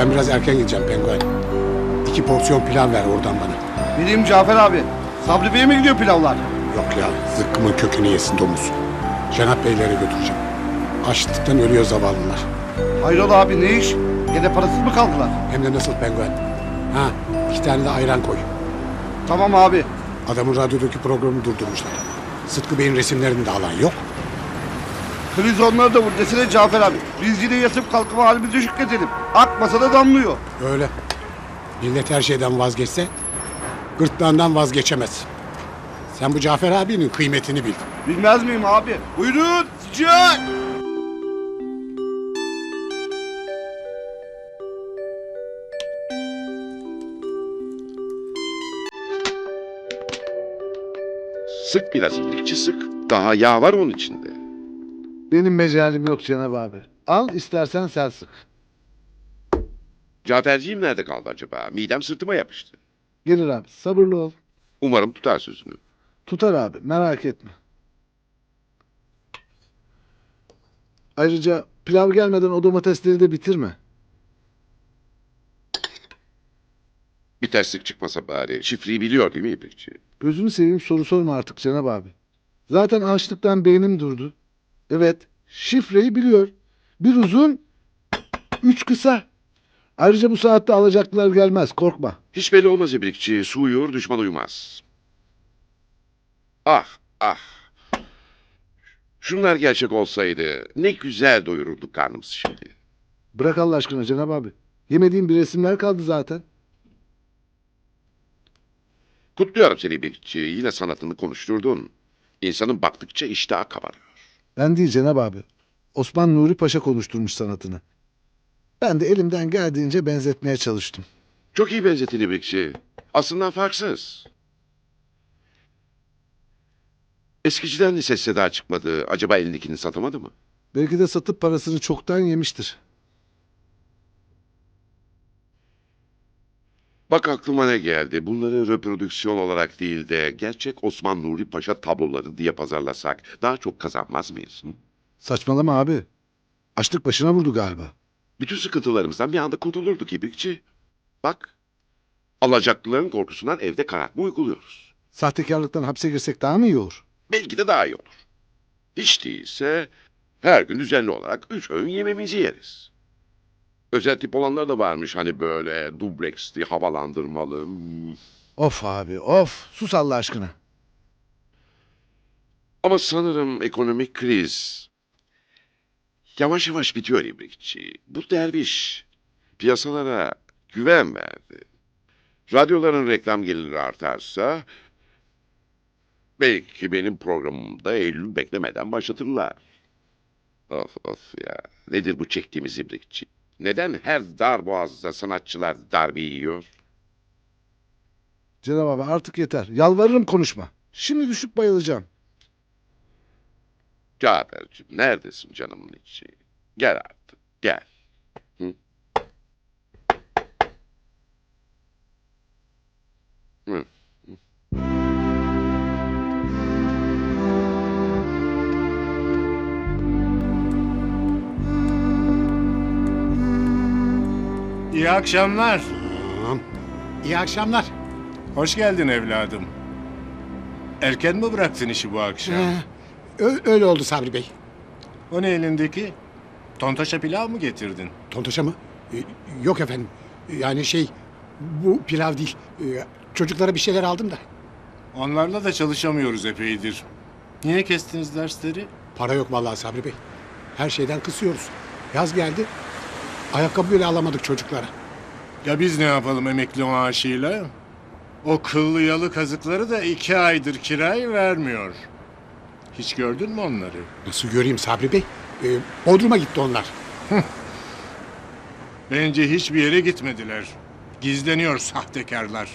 Ben biraz erken gideceğim penguen. İki porsiyon pilav ver oradan bana. Bileyim Cafer abi. Sabri Bey'e mi gidiyor pilavlar? Yok ya zıkkımın kökünü yesin domuz. Cenap beylere götüreceğim. Açlıktan ölüyor zavallılar. Hayrola abi ne iş? Gene parasız mı kaldılar? Hem de nasıl penguen. Ha iki tane de ayran koy. Tamam abi. Adamın radyodaki programı durdurmuşlar. Sıtkı Bey'in resimlerini de alan yok. Kriz onları da vur desene Cafer abi. Biz yine yatıp kalkma halimize şükredelim. Akmasa da damlıyor. Öyle. Millet her şeyden vazgeçse gırtlağından vazgeçemez. Sen bu Cafer abinin kıymetini bil. Bilmez miyim abi? Buyurun sıcak. Sık biraz iyilikçi sık. Daha yağ var onun içinde. Benim mecalim yok Cenab abi. Al istersen sen sık. Caferciğim nerede kaldı acaba? Midem sırtıma yapıştı. Gelir abi sabırlı ol. Umarım tutar sözünü. Tutar abi merak etme. Ayrıca pilav gelmeden o domatesleri de bitirme. Bir terslik çıkmasa bari. Şifreyi biliyor değil mi İpekçi? Gözünü seveyim soru sorma artık Cenab abi. Zaten açlıktan beynim durdu. Evet şifreyi biliyor. Bir uzun, üç kısa. Ayrıca bu saatte alacaklılar gelmez korkma. Hiç belli olmaz İpekçi. Su uyur, düşman uyumaz. Ah, ah. Şunlar gerçek olsaydı ne güzel doyururduk karnımızı şimdi. Bırak Allah aşkına Cenab abi. Yemediğim bir resimler kaldı zaten. Kutluyorum seni İpekçi. Yine sanatını konuşturdun. İnsanın baktıkça iştahı kabarıyor. Ben değil Cenab abi. Osman Nuri Paşa konuşturmuş sanatını. Ben de elimden geldiğince benzetmeye çalıştım. Çok iyi benzetin İpekçi. Aslında farksız. Eskiciden de ses seda çıkmadı. Acaba elindekini satamadı mı? Belki de satıp parasını çoktan yemiştir. Bak aklıma ne geldi. Bunları reprodüksiyon olarak değil de gerçek Osman Nuri Paşa tabloları diye pazarlasak daha çok kazanmaz mıyız? hı? Saçmalama abi. Açlık başına vurdu galiba. Bütün sıkıntılarımızdan bir anda kurtulurduk İbrikçi. Bak, alacaklıların korkusundan evde karartma uyguluyoruz. Sahtekarlıktan hapse girsek daha mı iyi olur? Belki de daha iyi olur. Hiç değilse her gün düzenli olarak üç öğün yememizi yeriz. Özel tip olanlar da varmış hani böyle dubleksli, havalandırmalı. Hmm. Of abi of. Sus Allah aşkına. Ama sanırım ekonomik kriz yavaş yavaş bitiyor İbrikçi. Bu derviş piyasalara güven verdi. Radyoların reklam geliri artarsa belki benim programımda Eylül beklemeden başlatırlar. Of of ya. Nedir bu çektiğimiz İbrikçi? Neden her dar boğazda sanatçılar darbe yiyor? Cenab abi artık yeter. Yalvarırım konuşma. Şimdi düşüp bayılacağım. Cafer'cim neredesin canımın içi? Gel artık gel. Hı? Hı. İyi akşamlar. İyi akşamlar. Hoş geldin evladım. Erken mi bıraktın işi bu akşam? Ee, ö- öyle oldu Sabri Bey. O ne elindeki? Tontaşa pilav mı getirdin? Tontaşa mı? Ee, yok efendim. Yani şey bu pilav değil. Ee, çocuklara bir şeyler aldım da. Onlarla da çalışamıyoruz epeydir. Niye kestiniz dersleri? Para yok vallahi Sabri Bey. Her şeyden kısıyoruz. Yaz geldi. Ayakkabı bile alamadık çocuklara. Ya biz ne yapalım emekli maaşıyla? O kıllı yalı kazıkları da iki aydır kirayı vermiyor. Hiç gördün mü onları? Nasıl göreyim Sabri Bey? Ee, Bodrum'a gitti onlar. Bence hiçbir yere gitmediler. Gizleniyor sahtekarlar.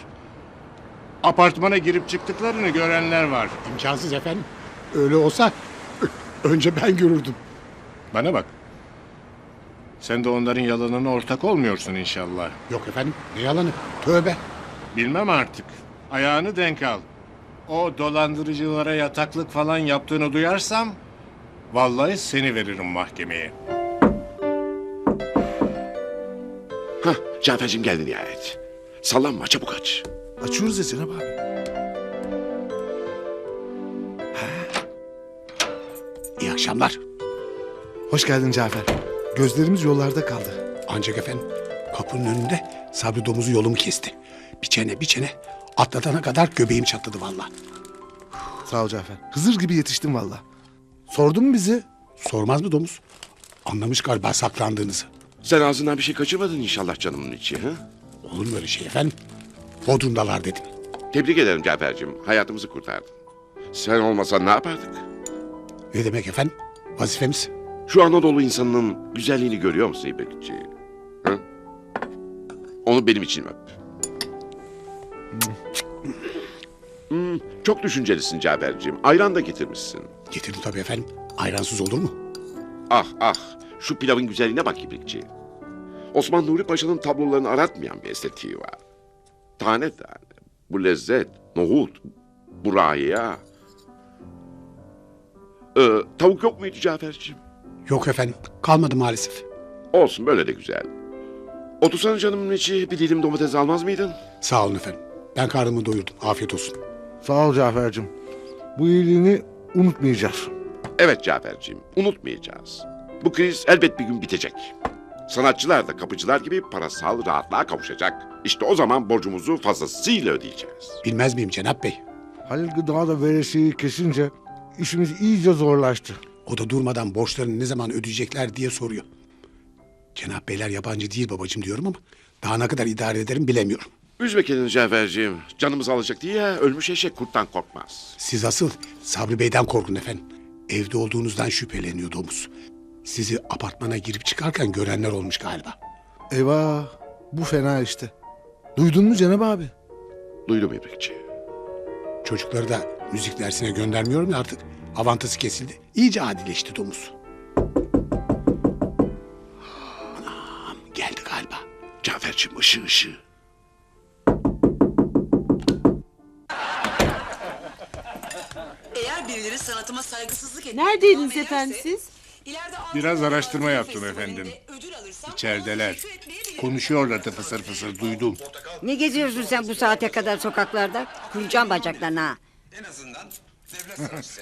Apartmana girip çıktıklarını görenler var. İmkansız efendim. Öyle olsa ö- önce ben görürdüm. Bana bak. Sen de onların yalanına ortak olmuyorsun inşallah. Yok efendim. Ne yalanı? Tövbe. Bilmem artık. Ayağını denk al. O dolandırıcılara yataklık falan yaptığını duyarsam... ...vallahi seni veririm mahkemeye. Cafer'cim geldi nihayet. Sallanma çabuk aç. Açıyoruz ya Cenab abi. İyi akşamlar. Hoş geldin Cafer. Gözlerimiz yollarda kaldı. Ancak efendim kapının önünde Sabri domuzu yolumu kesti. Bir çene bir çene atlatana kadar göbeğim çatladı valla. Sağ ol Cafer. Hızır gibi yetiştin valla. Sordun mu bizi? Sormaz mı domuz? Anlamış galiba saklandığınızı. Sen ağzından bir şey kaçırmadın inşallah canımın içi. Ha? Olur mu öyle şey efendim? Bodrumdalar dedim. Tebrik ederim Cafer'cim. Hayatımızı kurtardın. Sen olmasan ne yapardık? Ne demek efendim? Vazifemiz. Şu Anadolu insanının güzelliğini görüyor musun İbrikçi? Ha? Onu benim için öp. Hmm, çok düşüncelisin Cafer'cim. Ayran da getirmişsin. Getirdim tabii efendim. Ayransız olur mu? Ah ah şu pilavın güzelliğine bak İbrikçi. Osman Nuri Paşa'nın tablolarını aratmayan bir estetiği var. Tane tane. Bu lezzet, nohut, bu rahia. Ee, tavuk yok muydu Cafer'cim? Yok efendim. Kalmadı maalesef. Olsun böyle de güzel. Otursana canımın içi bir dilim domates almaz mıydın? Sağ olun efendim. Ben karnımı doyurdum. Afiyet olsun. Sağ ol Cafer'cim. Bu iyiliğini unutmayacağız. Evet Cafer'cim unutmayacağız. Bu kriz elbet bir gün bitecek. Sanatçılar da kapıcılar gibi parasal rahatlığa kavuşacak. İşte o zaman borcumuzu fazlasıyla ödeyeceğiz. Bilmez miyim Cenap Bey? Halil Gıda da veresiyi kesince işimiz iyice zorlaştı. O da durmadan borçlarını ne zaman ödeyecekler diye soruyor. Cenap Beyler yabancı değil babacığım diyorum ama daha ne kadar idare ederim bilemiyorum. Üzme kendini Cafer'cim. Canımız alacak diye ölmüş eşek kurttan korkmaz. Siz asıl Sabri Bey'den korkun efendim. Evde olduğunuzdan şüpheleniyor domuz. Sizi apartmana girip çıkarken görenler olmuş galiba. Eyvah bu fena işte. Duydun mu Cenab abi? Duydum İbrikçi. Çocukları da müzik dersine göndermiyorum ya artık. Avantası kesildi. İyice adileşti domuz. Anam geldi galiba. Cafer'cim ışığı ışığı. Eğer birileri sanatıma saygısızlık etmeye Neredeydiniz devam efendim siz? ileride Biraz araştırma yaptım Festivali'nde efendim. ödül alırsam İçerideler. teşekkür etmeyebilirim. Konuşuyorlar da fısır fısır duydum. Ne geziyorsun sen bu saate kadar sokaklarda? Kıracağım bacaklarını ha.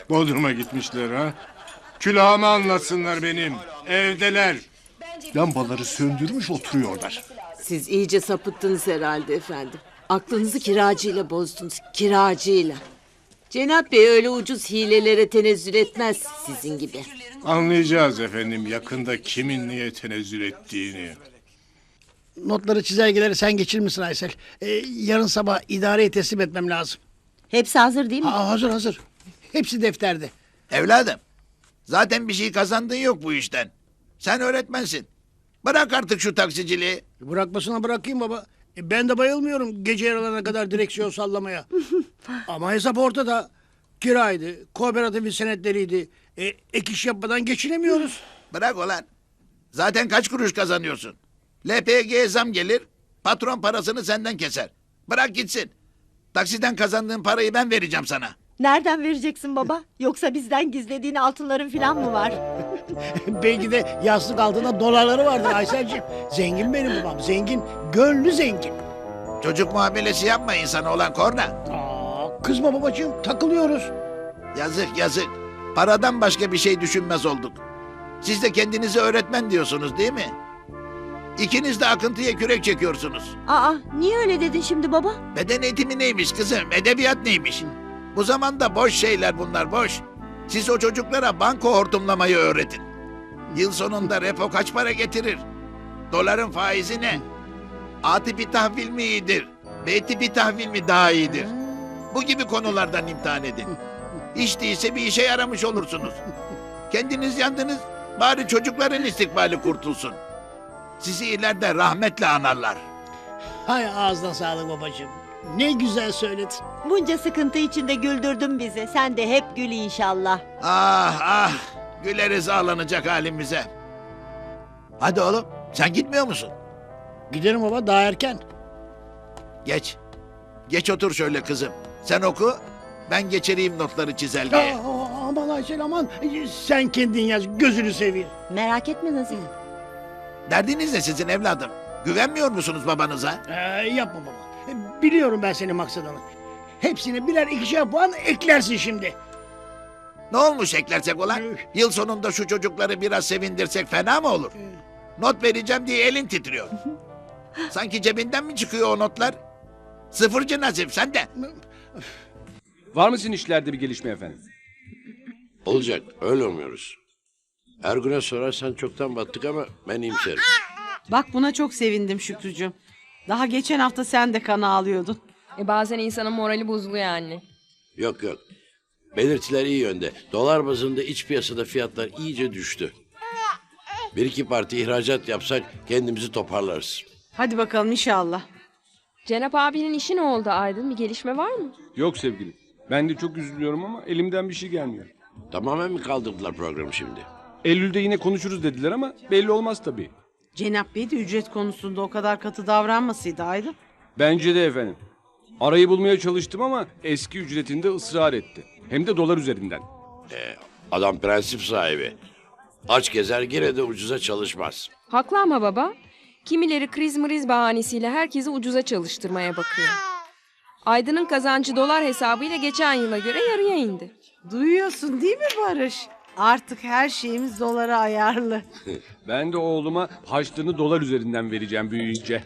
Bodrum'a gitmişler ha. Külahımı anlatsınlar benim. Evdeler. Lambaları söndürmüş oturuyorlar. Siz iyice sapıttınız herhalde efendim. Aklınızı kiracıyla bozdunuz. Kiracıyla. Cenap Bey öyle ucuz hilelere tenezzül etmez sizin gibi. Anlayacağız efendim yakında kimin niye tenezzül ettiğini. Notları çizelgeleri sen geçir misin Aysel? Ee, yarın sabah idareye teslim etmem lazım. Hepsi hazır değil mi? Aa, hazır hazır. Hepsi defterde. Evladım, zaten bir şey kazandığın yok bu işten. Sen öğretmensin. Bırak artık şu taksiciliği. Bırakmasına bırakayım baba. E, ben de bayılmıyorum gece yarılarına kadar direksiyon sallamaya. Ama hesap ortada. Kiraydı, kooperatifin senetleriydi. E, ek iş yapmadan geçinemiyoruz. Bırak ulan. Zaten kaç kuruş kazanıyorsun? LPG zam gelir, patron parasını senden keser. Bırak gitsin. Taksiden kazandığın parayı ben vereceğim sana. Nereden vereceksin baba? Yoksa bizden gizlediğin altınların falan mı var? Belki de yastık altında dolarları vardır Ayselciğim. Zengin benim babam, zengin. Gönlü zengin. Çocuk muamelesi yapma insana olan korna. Aa, kızma babacığım, takılıyoruz. Yazık yazık. Paradan başka bir şey düşünmez olduk. Siz de kendinizi öğretmen diyorsunuz değil mi? İkiniz de akıntıya kürek çekiyorsunuz. Aa, niye öyle dedin şimdi baba? Beden eğitimi neymiş kızım? Edebiyat neymiş? Bu zamanda boş şeyler bunlar boş. Siz o çocuklara banko hortumlamayı öğretin. Yıl sonunda repo kaç para getirir? Doların faizi ne? A tipi tahvil mi iyidir? B tipi tahvil mi daha iyidir? Bu gibi konulardan imtihan edin. Hiç değilse bir işe yaramış olursunuz. Kendiniz yandınız, bari çocukların istikbali kurtulsun. Sizi ileride rahmetle anarlar. Hay ağzına sağlık babacığım. Ne güzel söyledin. Bunca sıkıntı içinde güldürdün bizi. Sen de hep gül inşallah. Ah ah güleriz ağlanacak halimize. Hadi oğlum sen gitmiyor musun? Giderim baba daha erken. Geç. Geç otur şöyle kızım. Sen oku ben geçireyim notları çizelgeye. Aa, aman Aysel aman. Sen kendin yaz gözünü seveyim. Merak etme Nazif. Derdiniz ne sizin evladım? Güvenmiyor musunuz babanıza? Ee, yapma baba. E, Biliyorum ben senin maksadını. Hepsine birer ikişer puan eklersin şimdi. Ne olmuş eklersek ulan? Yıl sonunda şu çocukları biraz sevindirsek fena mı olur? Not vereceğim diye elin titriyor. Sanki cebinden mi çıkıyor o notlar? Sıfırcı Nazif sen de. Var mı sizin işlerde bir gelişme efendim? Olacak öyle olmuyoruz. Ergun'a sorarsan çoktan battık ama ben iyimserim. Bak buna çok sevindim Şükrücüğüm. Daha geçen hafta sen de kan ağlıyordun. E bazen insanın morali bozuluyor anne. Yok yok. Belirtiler iyi yönde. Dolar bazında iç piyasada fiyatlar iyice düştü. Bir iki parti ihracat yapsak kendimizi toparlarız. Hadi bakalım inşallah. Cenap abinin işi ne oldu Aydın? Bir gelişme var mı? Yok sevgilim. Ben de çok üzülüyorum ama elimden bir şey gelmiyor. Tamamen mi kaldırdılar programı şimdi? Eylül'de yine konuşuruz dediler ama belli olmaz tabii. Cenap Bey de ücret konusunda o kadar katı davranmasıydı Aydın. Bence de efendim. Arayı bulmaya çalıştım ama eski ücretinde ısrar etti. Hem de dolar üzerinden. Adam prensip sahibi. Aç gezer gene de ucuza çalışmaz. Haklı ama baba. Kimileri kriz mriz bahanesiyle herkesi ucuza çalıştırmaya bakıyor. Aydın'ın kazancı dolar hesabıyla geçen yıla göre yarıya indi. Duyuyorsun değil mi Barış? Artık her şeyimiz dolara ayarlı. Ben de oğluma harçlığını dolar üzerinden vereceğim büyüyünce.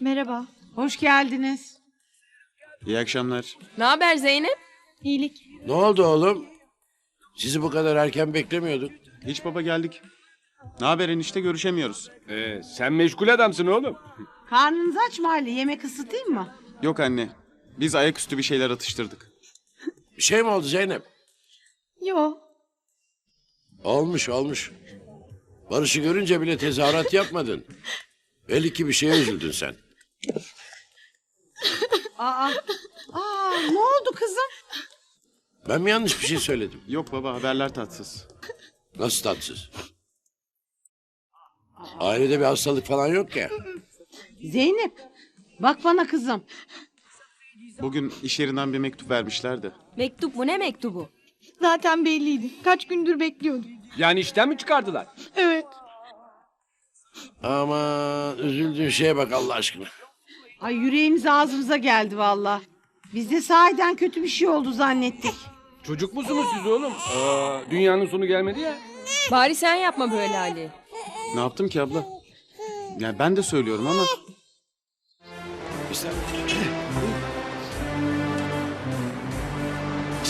Merhaba. Hoş geldiniz. İyi akşamlar. Ne haber Zeynep? İyilik. Ne oldu oğlum? Sizi bu kadar erken beklemiyorduk. Hiç baba geldik. Ne haber enişte görüşemiyoruz. Ee, sen meşgul adamsın oğlum. Karnınız aç mı Ali? Yemek ısıtayım mı? Yok anne. Biz ayaküstü bir şeyler atıştırdık. Bir şey mi oldu Zeynep? Yo. Olmuş olmuş. Barış'ı görünce bile tezahürat yapmadın. Belli ki bir şeye üzüldün sen. Aa, aa ne oldu kızım? Ben mi yanlış bir şey söyledim? Yok baba haberler tatsız. Nasıl tatsız? Ailede bir hastalık falan yok ya. Zeynep, bak bana kızım. Bugün iş yerinden bir mektup vermişler de. Mektup mu ne mektubu? Zaten belliydi. Kaç gündür bekliyordum. Yani işten mi çıkardılar? Evet. Aman üzüldüğün şeye bak Allah aşkına. Ay yüreğimiz ağzımıza geldi valla. Biz de sahiden kötü bir şey oldu zannettik. Çocuk musunuz siz oğlum? Aa, dünyanın sonu gelmedi ya. Bari sen yapma böyle Ali. Ne yaptım ki abla? Yani ben de söylüyorum ama saniye.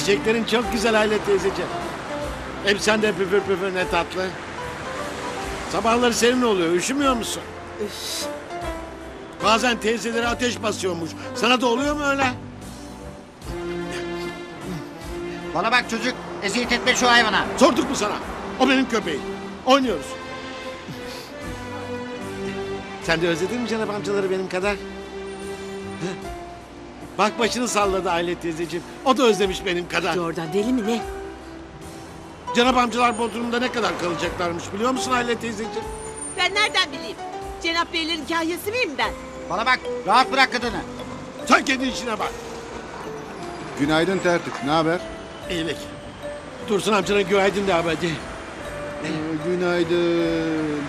Çiçeklerin çok güzel Aile teyzeciğim. Hep sen de püfür püfür ne tatlı. Sabahları serin oluyor. Üşümüyor musun? Bazen teyzeleri ateş basıyormuş. Sana da oluyor mu öyle? Bana bak çocuk eziyet etme şu hayvana. Sorduk mu sana? O benim köpeğim. Oynuyoruz. Sen de özledin mi Cenab amcaları benim kadar? Bak başını salladı Aile teyzeciğim. O da özlemiş benim kadar. Oradan deli mi ne? Cenab amcalar Bodrum'da ne kadar kalacaklarmış biliyor musun Aile teyzeciğim? Ben nereden bileyim? Cenap Beylerin kahyası mıyım ben? Bana bak rahat bırak kadını. Sen kendi işine bak. Günaydın tertip. Ne haber? İyilik. Dursun amcana günaydın de abi hadi. günaydın.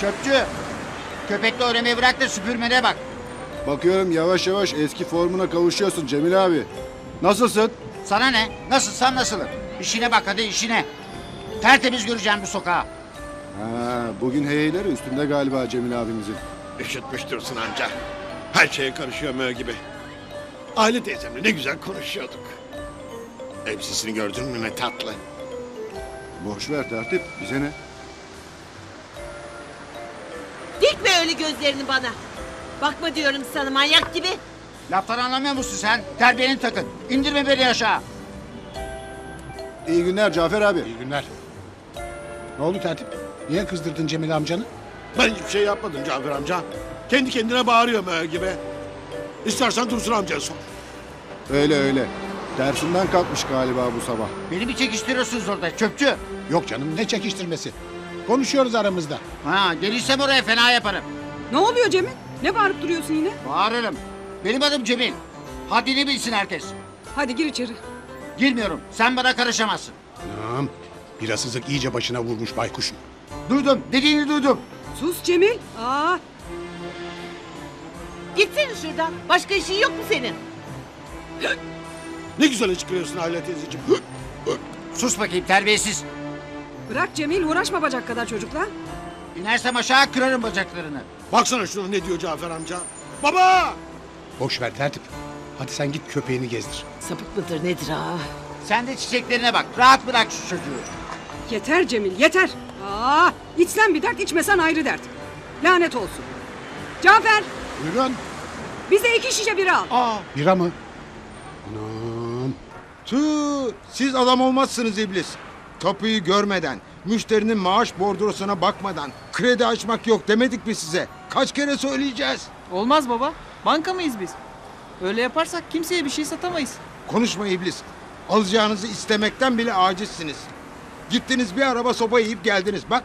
Çöpçü. Köpekle oynamayı bırak da süpürmene bak. Bakıyorum yavaş yavaş eski formuna kavuşuyorsun Cemil abi. Nasılsın? Sana ne? Nasılsan nasılım. İşine bak hadi işine. Tertemiz göreceğim bu sokağı. Ha, bugün heyleri üstünde galiba Cemil abimizin. Üşütmüş Dursun amca. Her şeye karışıyor mö gibi. Aile teyzemle ne güzel konuşuyorduk. Elbisesini gördün mü ne tatlı. Boş ver tertip bize ne? Dikme öyle gözlerini bana. Bakma diyorum sana manyak gibi. Laftan anlamıyor musun sen? Terbiyeni takın. İndirme beni aşağı. İyi günler Cafer abi. iyi günler. Ne oldu tertip? Niye kızdırdın Cemil amcanı? Ben hiçbir şey yapmadım Cafer amca. Kendi kendine bağırıyor mö gibi. İstersen Dursun amcaya sor. Öyle öyle. Dersinden kalkmış galiba bu sabah. Beni mi çekiştiriyorsunuz orada çöpçü? Yok canım ne çekiştirmesi. Konuşuyoruz aramızda. Ha gelirsem oraya fena yaparım. Ne oluyor Cemil? Ne bağırıp duruyorsun yine? Bağırırım. Benim adım Cemil. Haddini bilsin herkes. Hadi gir içeri. Girmiyorum. Sen bana karışamazsın. Anam, birasızlık iyice başına vurmuş baykuşun. Duydum. Dediğini duydum. Sus Cemil. Aa, Gitsene şuradan. Başka işin yok mu senin? Ne güzel çıkıyorsun Aile teyzeciğim. Sus bakayım terbiyesiz. bırak Cemil uğraşma bacak kadar çocukla. İnersem aşağı kırarım bacaklarını. Baksana şuna ne diyor Cafer amca. Baba! Boş ver tertip. Hadi sen git köpeğini gezdir. Sapık mıdır nedir ha? Sen de çiçeklerine bak. Rahat bırak şu çocuğu. Yeter Cemil yeter. Aa, içsen bir dert içmesen ayrı dert. Lanet olsun. Cafer Buyurun. bize iki şişe bira al. Bira mı? Anam. Tüh, siz adam olmazsınız iblis. Kapıyı görmeden, müşterinin maaş bordrosuna bakmadan kredi açmak yok demedik mi size? Kaç kere söyleyeceğiz? Olmaz baba. Banka mıyız biz? Öyle yaparsak kimseye bir şey satamayız. Konuşma iblis. Alacağınızı istemekten bile acizsiniz. Gittiniz bir araba soba yiyip geldiniz bak.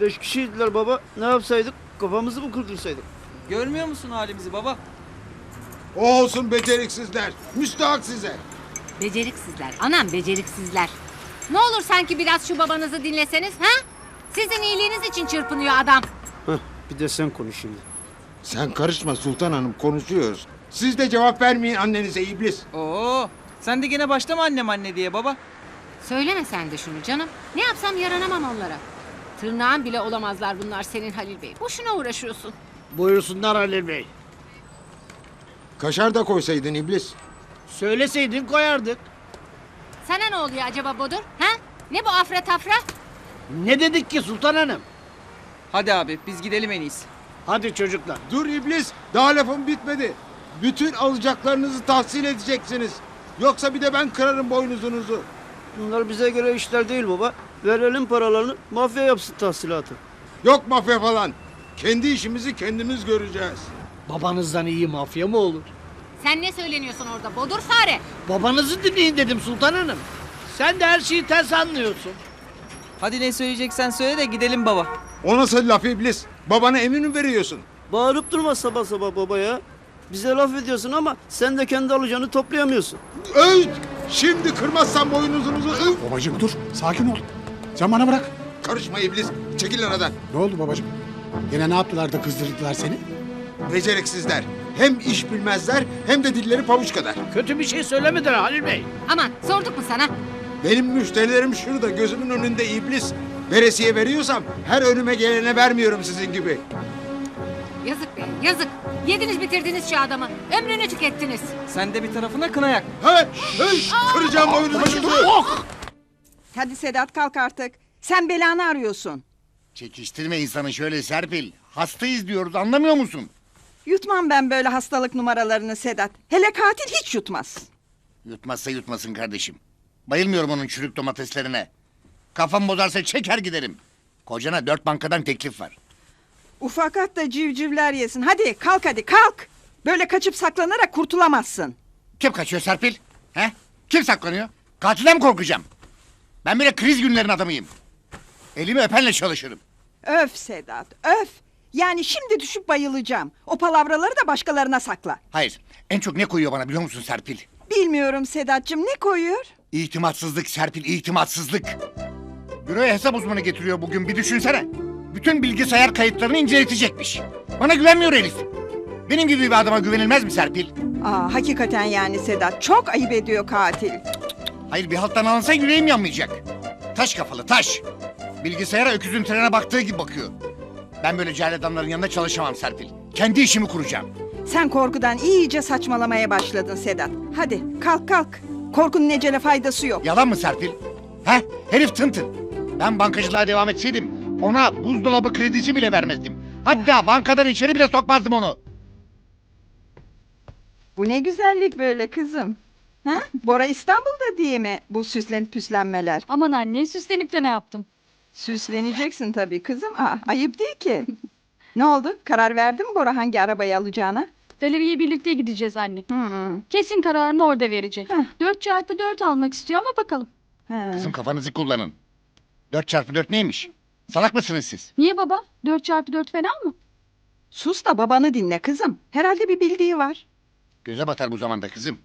Beş kişiydiler baba. Ne yapsaydık? Kafamızı mı kurdursaydık? Görmüyor musun halimizi baba? O olsun beceriksizler. Müstahak size. Beceriksizler. Anam beceriksizler. Ne olur sanki biraz şu babanızı dinleseniz ha? Sizin iyiliğiniz için çırpınıyor adam. Bir de sen konuş şimdi. Sen karışma Sultan Hanım konuşuyoruz. Siz de cevap vermeyin annenize iblis. Oo, sen de gene başlama annem anne diye baba. Söyleme sen de şunu canım. Ne yapsam yaranamam onlara. Tırnağın bile olamazlar bunlar senin Halil Bey. Boşuna uğraşıyorsun. Buyursunlar Halil Bey. Kaşar da koysaydın iblis. Söyleseydin koyardık. Sana ne oluyor acaba Bodur? Ha? Ne bu afra tafra? Ne dedik ki Sultan Hanım? Hadi abi biz gidelim en iyisi. Hadi çocuklar. Dur iblis. Daha lafım bitmedi. Bütün alacaklarınızı tahsil edeceksiniz. Yoksa bir de ben kırarım boynuzunuzu. Bunlar bize göre işler değil baba. Verelim paralarını mafya yapsın tahsilatı. Yok mafya falan. Kendi işimizi kendimiz göreceğiz. Babanızdan iyi mafya mı olur? Sen ne söyleniyorsun orada Bodur fare? Babanızı dinleyin dedim Sultan Hanım. Sen de her şeyi ters anlıyorsun. Hadi ne söyleyeceksen söyle de gidelim baba. O nasıl laf iblis? Babana emin mi veriyorsun? Bağırıp durma sabah sabah baba ya. Bize laf ediyorsun ama sen de kendi alacağını toplayamıyorsun. Öy! Şimdi kırmazsam boynuzunuzu... Öy! Babacığım dur. Sakin ol. Sen bana bırak. Karışma iblis. Çekil aradan. Ne oldu babacığım? Yine ne yaptılar da kızdırdılar seni? Beceriksizler. Hem iş bilmezler hem de dilleri pabuç kadar. Kötü bir şey söylemediler Halil Bey. Aman sorduk mu sana? Benim müşterilerim şurada gözümün önünde iblis. Veresiye veriyorsam her önüme gelene vermiyorum sizin gibi. Yazık be yazık. Yediniz bitirdiniz şu adamı. Ömrünü tükettiniz. Sen de bir tarafına kına yak. He, hey, kıracağım boynuzunuzu. Hadi Sedat kalk artık. Sen belanı arıyorsun. Çekiştirme insanı şöyle Serpil. Hastayız diyoruz anlamıyor musun? Yutmam ben böyle hastalık numaralarını Sedat. Hele katil hiç yutmaz. Yutmazsa yutmasın kardeşim. Bayılmıyorum onun çürük domateslerine. Kafam bozarsa çeker giderim. Kocana dört bankadan teklif var. Ufakat da civcivler yesin. Hadi kalk hadi kalk. Böyle kaçıp saklanarak kurtulamazsın. Kim kaçıyor Serpil? He? Kim saklanıyor? Katilden mi korkacağım? Ben böyle kriz günlerin adamıyım. Elimi öpenle çalışırım. Öf Sedat öf. Yani şimdi düşüp bayılacağım. O palavraları da başkalarına sakla. Hayır. En çok ne koyuyor bana biliyor musun Serpil? Bilmiyorum Sedat'cığım ne koyuyor? İtimatsızlık Serpil, itimatsızlık. Büroya hesap uzmanı getiriyor bugün bir düşünsene. Bütün bilgisayar kayıtlarını inceletecekmiş. Bana güvenmiyor Elif. Benim gibi bir adama güvenilmez mi Serpil? Aa, hakikaten yani Sedat çok ayıp ediyor katil. Hayır bir halttan alınsa yüreğim yanmayacak. Taş kafalı taş. Bilgisayara öküzün trene baktığı gibi bakıyor. Ben böyle cahil adamların yanında çalışamam Serpil. Kendi işimi kuracağım. Sen korkudan iyice saçmalamaya başladın Sedat. Hadi kalk kalk. Korkunun ecele faydası yok. Yalan mı Serpil? He? Herif tıntın. Ben bankacılığa devam etseydim ona buzdolabı kredisi bile vermezdim. Hatta bankadan içeri bile sokmazdım onu. Bu ne güzellik böyle kızım. Ha? Bora İstanbul'da diye mi bu süslenip püslenmeler? Aman anne süslenip de ne yaptım? Süsleneceksin tabii kızım. Aa, ayıp değil ki. ne oldu? Karar verdin mi Bora hangi arabayı alacağına? Galeriye birlikte gideceğiz anne. Hı. Kesin kararını orada verecek. Heh. 4 çarpı 4 almak istiyor ama bakalım. Ha. Kızım kafanızı kullanın. Dört çarpı dört neymiş? Salak mısınız siz? Niye baba? 4 çarpı 4 fena mı? Sus da babanı dinle kızım. Herhalde bir bildiği var. Göze batar bu zamanda kızım.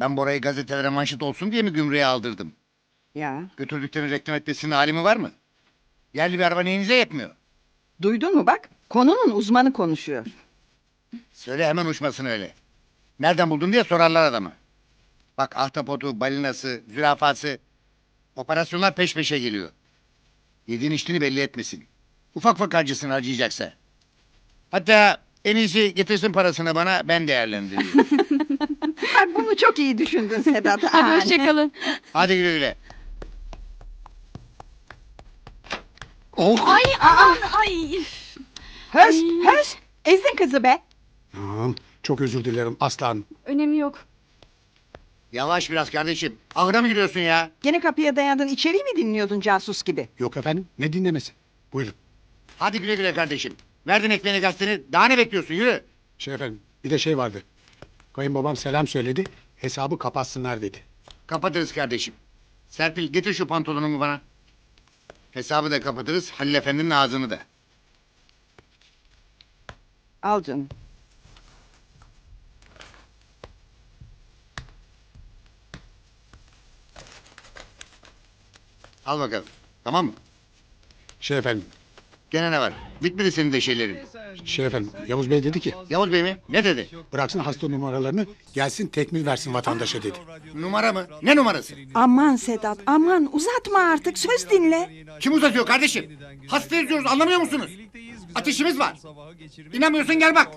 Ben Bora'yı gazetelere manşet olsun diye mi gümrüğe aldırdım? Ya. Götürdüklerini reklam etmesinin halimi var mı? Yerli bir araba neyinize yetmiyor? Duydun mu bak? Konunun uzmanı konuşuyor. Söyle hemen uçmasın öyle. Nereden buldun diye sorarlar adamı. Bak ahtapotu, balinası, zürafası. Operasyonlar peş peşe geliyor. Yediğin içtiğini belli etmesin. Ufak ufak harcısın harcayacaksa. Hatta en iyisi getirsin parasını bana ben değerlendireyim. Ay, bunu çok iyi düşündün Sedat. Hadi hoşçakalın. Hadi güle güle. Oh. Ay aa, ay. Höz, höz. Ezdin kızı be. Tamam. Çok özür dilerim aslan. Önemi yok. Yavaş biraz kardeşim. Ahıra mı giriyorsun ya? Gene kapıya dayandın. İçeriği mi dinliyordun casus gibi? Yok efendim ne dinlemesi. Buyurun. Hadi güle güle kardeşim. Verdin ekmeğini gazeteni. Daha ne bekliyorsun yürü. Şey efendim bir de şey vardı. Kayınbabam selam söyledi. Hesabı kapatsınlar dedi. Kapatırız kardeşim. Serpil getir şu pantolonumu bana. Hesabı da kapatırız. Halil Efendi'nin ağzını da. Al canım. Al bakalım. Tamam mı? Şey efendim. Gene ne var? Bitmedi senin de şeylerin. Şey efendim Yavuz Bey dedi ki Yavuz Bey mi? Ne dedi? bıraksın hasta numaralarını gelsin tekmil versin vatandaşa dedi. Numara mı? Ne numarası? Aman Sedat aman uzatma artık söz dinle. Kim uzatıyor kardeşim? Hasta yazıyoruz anlamıyor musunuz? Ateşimiz var. İnanmıyorsun gel bak.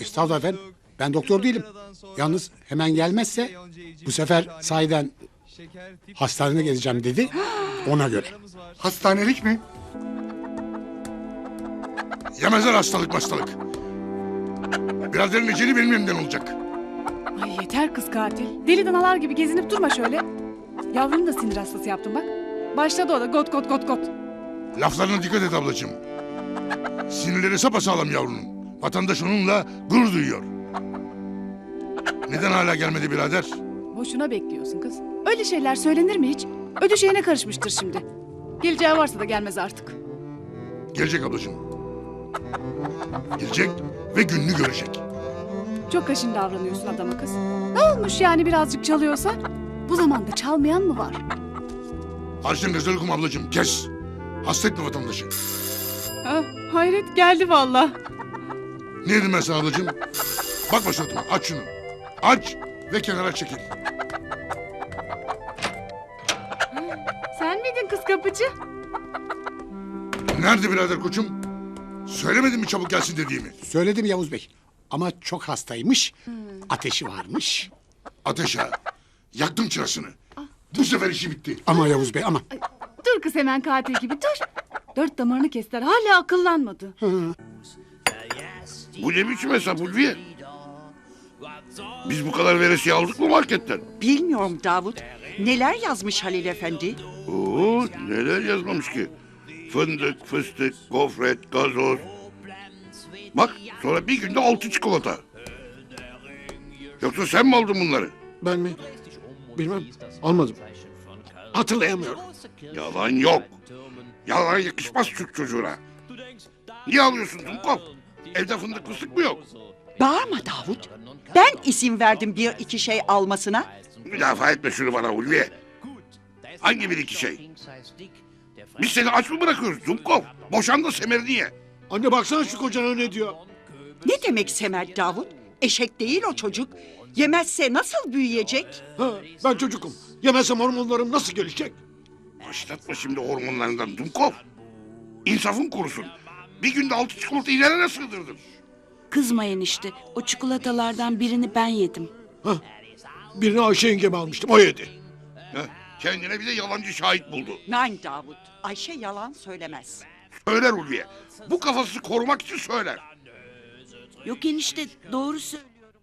Estağfurullah efendim. Ben doktor değilim. Yalnız hemen gelmezse bu sefer sahiden hastaneye geleceğim dedi. Ona göre. Hastanelik mi? Yemezler hastalık hastalık. Biraderin eceli benim elimden olacak. Ay yeter kız katil. Deli danalar gibi gezinip durma şöyle. Yavrum da sinir hastası yaptım bak. Başladı o da got got got got. Laflarına dikkat et ablacığım. Sinirleri sapasağlam yavrunun. Vatandaş onunla gurur duyuyor. Neden hala gelmedi birader? Boşuna bekliyorsun kız. Öyle şeyler söylenir mi hiç? Ödü şeyine karışmıştır şimdi. Geleceği varsa da gelmez artık. Gelecek ablacığım. Gelecek ve gününü görecek. Çok kaşın davranıyorsun adama kız. Ne olmuş yani birazcık çalıyorsa? Bu zamanda çalmayan mı var? Açtın gazetelik ablacığım kes. Hasta etme vatandaşı. Ha, hayret geldi valla. Ne dedim ben sana ablacığım? Bakma suratıma aç şunu. Aç ve kenara çekil. Kapıcı? Nerede birader koçum? Söylemedin mi çabuk gelsin dediğimi? Söyledim Yavuz Bey. Ama çok hastaymış. Ateşi varmış. Ateş ha. Yaktım çırasını. Bu sefer işi bitti. Ama Yavuz Bey ama. Dur kız hemen katil gibi dur. Dört damarını kestiler hala akıllanmadı. Bu ne biçim hesap Ulviye? Biz bu kadar veresiye aldık mı marketten? Bilmiyorum Davut. Neler yazmış Halil Efendi? Oo, neler yazmamış ki? Fındık, fıstık, gofret, gazoz. Bak sonra bir günde altı çikolata. Yoksa sen mi aldın bunları? Ben mi? Bilmem. Almadım. Hatırlayamıyorum. Yalan yok. Yalan yakışmaz Türk çocuğuna. Niye alıyorsun Dumkov? Evde fındık fıstık mı yok? Bağırma Davut. Ben izin verdim bir iki şey almasına. Müdafaa etme şunu bana Ulviye. Hangi bir iki şey? Biz seni aç mı bırakıyoruz Dumkov? Boşan da semerini ye. Anne baksana şu kocana ne diyor. Ne demek Semer Davut? Eşek değil o çocuk. Yemezse nasıl büyüyecek? Ha, ben çocukum. Yemezsem hormonlarım nasıl gelişecek? Başlatma şimdi hormonlarından Dumkov. İnsafın kurusun. Bir günde altı çikolatayı nereye sığdırdın? Kızmayın işte. O çikolatalardan birini ben yedim. Birini Ayşe yengeme almıştım. O yedi. Heh, kendine bir de yalancı şahit buldu. Nein Davut. Ayşe yalan söylemez. Söyler Ulviye. Bu kafasını korumak için söyler. Yok enişte doğru söylüyorum.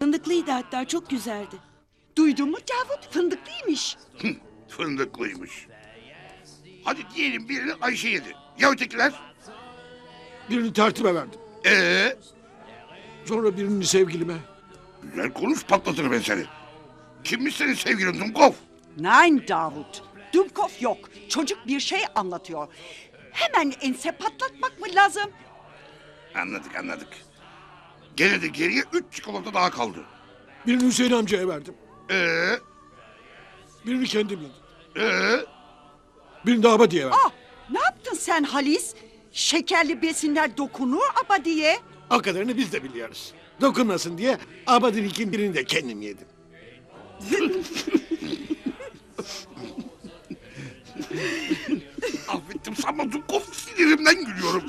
Fındıklıydı hatta çok güzeldi. Duydun mu Davut? Fındıklıymış. Hı, Fındıklıymış. Hadi diyelim birini Ayşe yedi. Ya ötekiler? Birini tertibe verdim. Ee, Sonra birini sevgilime. güzel konuş patlatırım ben seni. Kimmiş senin sevgilin Dumkov? Nein Davut. Dumkov yok. Çocuk bir şey anlatıyor. Hemen ense patlatmak mı lazım? Anladık anladık. Gene de geriye üç çikolata daha kaldı. Birini Hüseyin amcaya verdim. Ee, Birini kendim yedim. ee, Birini de Abadi'ye verdim. Ah, ne yaptın sen Halis? Şekerli besinler dokunur ama diye. O kadarını biz de biliyoruz. Dokunmasın diye Abadilik'in birini de kendim yedim. Affettim sanma Zukov sinirimden gülüyorum.